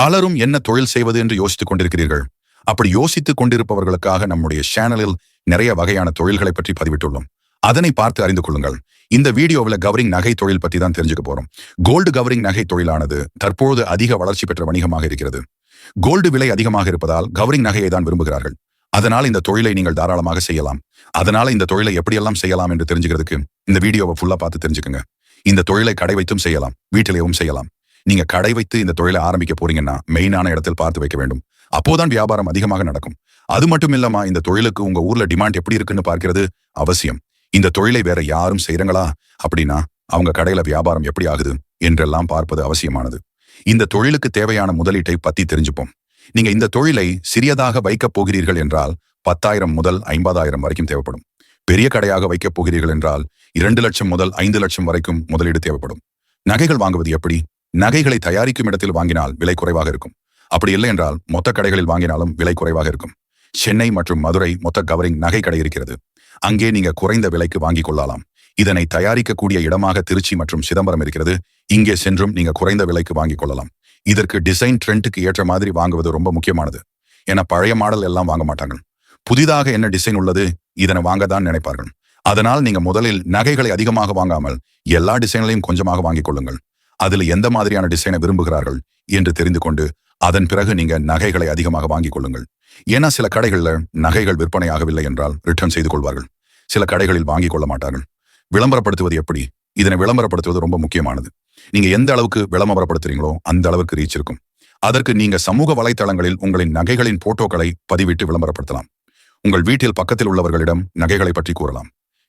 பலரும் என்ன தொழில் செய்வது என்று யோசித்துக் கொண்டிருக்கிறீர்கள்? அப்படி யோசித்துக் கொண்டிருப்பவர்களுக்காக நம்முடைய சேனலில் நிறைய வகையான தொழில்களை பற்றி பதிவிட்டுள்ளோம். அதனை பார்த்து அறிந்து கொள்ளுங்கள். இந்த வீடியோவில் கவரிங் நகை தொழில் பற்றி தான் தெரிஞ்சுக்க போறோம். கோல்டு கவரிங் நகை தொழிலானது தற்போது அதிக வளர்ச்சி பெற்ற வணிகமாக இருக்கிறது. கோல்டு விலை அதிகமாக இருப்பதால் கவரிங் நகையை தான் விரும்புகிறார்கள். அதனால் இந்த தொழிலை நீங்கள் தாராளமாக செய்யலாம். அதனால இந்த தொழிலை எப்படியெல்லாம் செய்யலாம் என்று தெரிஞ்சுக்கிறதுக்கு இந்த வீடியோவை ஃபுல்லா பார்த்து தெரிஞ்சுக்கங்க. இந்த தொழிலை கடை வைத்தும் செய்யலாம். வீட்டிலேயும் செய்யலாம். நீங்க கடை வைத்து இந்த தொழிலை ஆரம்பிக்க போறீங்கன்னா மெயினான இடத்தில் பார்த்து வைக்க வேண்டும். அப்போதான் வியாபாரம் அதிகமாக நடக்கும். அது மட்டும் இல்லாம இந்த தொழிலுக்கு உங்க ஊர்ல டிமாண்ட் எப்படி இருக்குன்னு பார்க்கிறது அவசியம். இந்த தொழிலை வேற யாரும் செய்யறாங்களா அப்படின்னா அவங்க கடையில வியாபாரம் எப்படி ஆகுது என்றெல்லாம் பார்ப்பது அவசியமானது. இந்த தொழிலுக்கு தேவையான முதலீட்டை பத்தி தெரிஞ்சுப்போம். நீங்க இந்த தொழிலை சிறியதாக வைக்கப் போகிறீர்கள் என்றால் பத்தாயிரம் முதல் ஐம்பதாயிரம் வரைக்கும் தேவைப்படும். பெரிய கடையாக வைக்கப் போகிறீர்கள் என்றால் இரண்டு லட்சம் முதல் ஐந்து லட்சம் வரைக்கும் முதலீடு தேவைப்படும். நகைகள் வாங்குவது எப்படி? நகைகளை தயாரிக்கும் இடத்தில் வாங்கினால் விலை குறைவாக இருக்கும். அப்படி இல்லை என்றால் மொத்த கடைகளில் வாங்கினாலும் விலை குறைவாக இருக்கும். சென்னை மற்றும் மதுரை மொத்த கவரிங் நகை கடை இருக்கிறது. அங்கே நீங்க குறைந்த விலைக்கு வாங்கிக் கொள்ளலாம். இதனை தயாரிக்கக்கூடிய இடமாக திருச்சி மற்றும் சிதம்பரம் இருக்கிறது. இங்கே சென்றும் நீங்க குறைந்த விலைக்கு வாங்கிக் கொள்ளலாம். இதற்கு டிசைன் ட்ரெண்டுக்கு ஏற்ற மாதிரி வாங்குவது ரொம்ப முக்கியமானது. என பழைய மாடல் எல்லாம் வாங்க மாட்டாங்க. புதிதாக என்ன டிசைன் உள்ளது? இதனை வாங்க தான் நினைப்பார்கள். அதனால் நீங்க முதலில் நகைகளை அதிகமாக வாங்காமல் எல்லா டிசைன்களையும் கொஞ்சமாக வாங்கிக் கொள்ளுங்கள். அதில் எந்த மாதிரியான டிசைனை விரும்புகிறார்கள் என்று தெரிந்து கொண்டு அதன் பிறகு நீங்க நகைகளை அதிகமாக வாங்கிக் கொள்ளுங்கள். ஏன்னா சில கடைகளில் நகைகள் விற்பனையாகவில்லை என்றால் ரிட்டர்ன் செய்து கொள்வார்கள். சில கடைகளில் வாங்கிக் கொள்ள மாட்டார்கள். விளம்பரப்படுத்துவது எப்படி? இதனை விளம்பரப்படுத்துவது ரொம்ப முக்கியமானது. நீங்க எந்த அளவுக்கு விளம்பரப்படுத்துறீங்களோ அந்த அளவுக்கு ரீச் இருக்கும். அதற்கு நீங்க சமூக வலைத்தளங்களில் உங்களின் நகைகளின் போட்டோக்களை பதிவிட்டு விளம்பரப்படுத்தலாம். உங்கள் வீட்டில் பக்கத்தில் உள்ளவர்களிடம் நகைகளை பற்றி கூறலாம்.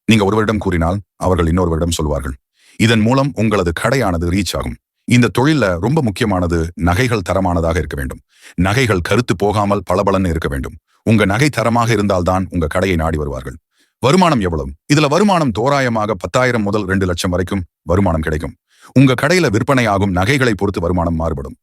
நீங்க ஒருவரிடம் கூறினால் அவர்கள் இன்னொருவரிடம் சொல்வார்கள். இதன் மூலம் உங்களது கடையானது ரீச் ஆகும். இந்த தொழில ரொம்ப முக்கியமானது நகைகள் தரமானதாக இருக்க வேண்டும். நகைகள் கருத்து போகாமல் பளபளன்னு இருக்க வேண்டும். உங்க நகை தரமாக இருந்தால்தான் உங்க கடையை நாடி வருவார்கள். வருமானம் எவ்வளவு? இதுல வருமானம் தோராயமாக பத்தாயிரம் முதல் ரெண்டு லட்சம் வரைக்கும் வருமானம் கிடைக்கும். உங்க கடையில விற்பனையாகும் நகைகளை பொறுத்து வருமானம் மாறுபடும்.